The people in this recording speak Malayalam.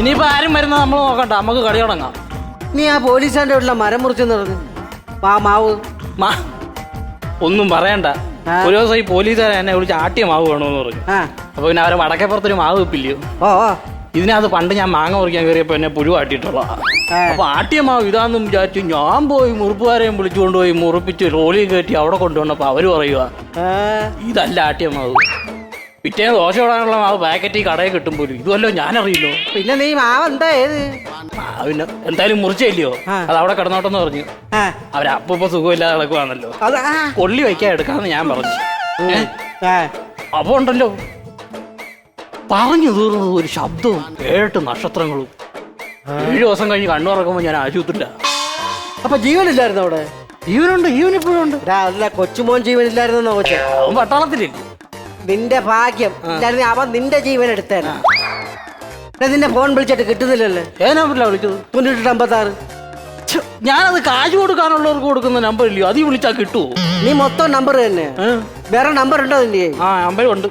ഇനിയിപ്പോ ആരും വരുന്ന നമ്മൾ നോക്കണ്ട. നമുക്ക് കളി തുടങ്ങാം. നീ ആ പോലീസുകാരന്റെ വീട്ടിലെ മരം മുറിച്ചു പറഞ്ഞു ആ മാവ്. മാ ഒന്നും പറയണ്ട. ആ. ഒരു ദിവസം ഈ പോലീസുകാരെ എന്നെ വിളിച്ച് ആട്ടിയ മാവ് വേണമെന്ന് പറഞ്ഞു. ആ. അപ്പൊ പിന്നെ അവരെ വടക്കേപ്പുറത്തൊരു മാവ് വെപ്പില്ലയോ ഓ ഓ. ഇതിനകത്ത് പണ്ട് ഞാൻ മാങ്ങ മുറിക്കാൻ കയറിയപ്പോ എന്നെ പുഴു ആട്ടിയിട്ടുള്ള. അപ്പൊ ആട്ടിയ മാവ് ഇതാന്നും വിചാരിച്ചു ഞാൻ പോയി മുറിപ്പുകാരെയും വിളിച്ചു കൊണ്ടുപോയി മുറിപ്പിച്ച് റോളിയും കയറ്റി അവിടെ കൊണ്ടുവന്നപ്പോ അവർ പറയുക ഏ, ഇതല്ല ആട്ടിയ മാവ്. പിറ്റേന്ന് ദോശ ഇടാനുള്ള മാവ് പാക്കറ്റ് ഈ കടയിൽ കിട്ടും പോലും. ഇതുമല്ലോ ഞാനറിയില്ലോ. പിന്നെ നീ മാവ് എന്താ ഏത്? എന്തായാലും മുറിച്ചില്ലയോ അത് അവിടെ കിടന്നോട്ടെന്ന് പറഞ്ഞു. അവരപ്പൊ ഇപ്പൊ സുഖമില്ലാതെ നടക്കുവാണല്ലോ അത് കൊള്ളി വയ്ക്കാൻ എടുക്കാന്ന് ഞാൻ പറഞ്ഞു? അപ്പൊ ഉണ്ടല്ലോ. പറഞ്ഞു തീർന്നത് ഒരു ശബ്ദവും ഏട്ട് നക്ഷത്രങ്ങളും. ഏഴു ദിവസം കഴിഞ്ഞ് കണ്ണു തുറക്കുമ്പോ ഞാൻ ആശുപത്രിയില്ല അപ്പൊ ജീവനില്ലായിരുന്നു അവിടെ? ജീവനുണ്ട് ജീവൻ ഇപ്പോഴും ഉണ്ട്. അല്ല കൊച്ചുമോൻ ജീവനില്ലായിരുന്നു കൊച്ചെ? പട്ടാളത്തിലില്ല? നിന്റെ ഭാഗ്യം. അവൻ നിന്റെ ജീവൻ എടുത്തേനാ. എടാ, നിന്റെ ഫോൺ വിളിച്ചിട്ട് കിട്ടുന്നില്ലല്ലേ. ഏനാ നമ്പറിലാ വിളിച്ചത്? തൊണ്ണൂറ്റി അമ്പത്തി ആറ് ഞാനത് കാശ് കൊടുക്കാനുള്ളവർക്ക് കൊടുക്കുന്ന നമ്പർ ഇല്ലയോ അത് വിളിച്ചാ കിട്ടുമോ നീ മൊത്തം നമ്പർ തന്നെ. വേറെ നമ്പർ ഉണ്ടോ നിന്റെ? ആ നമ്പർ ഉണ്ട്.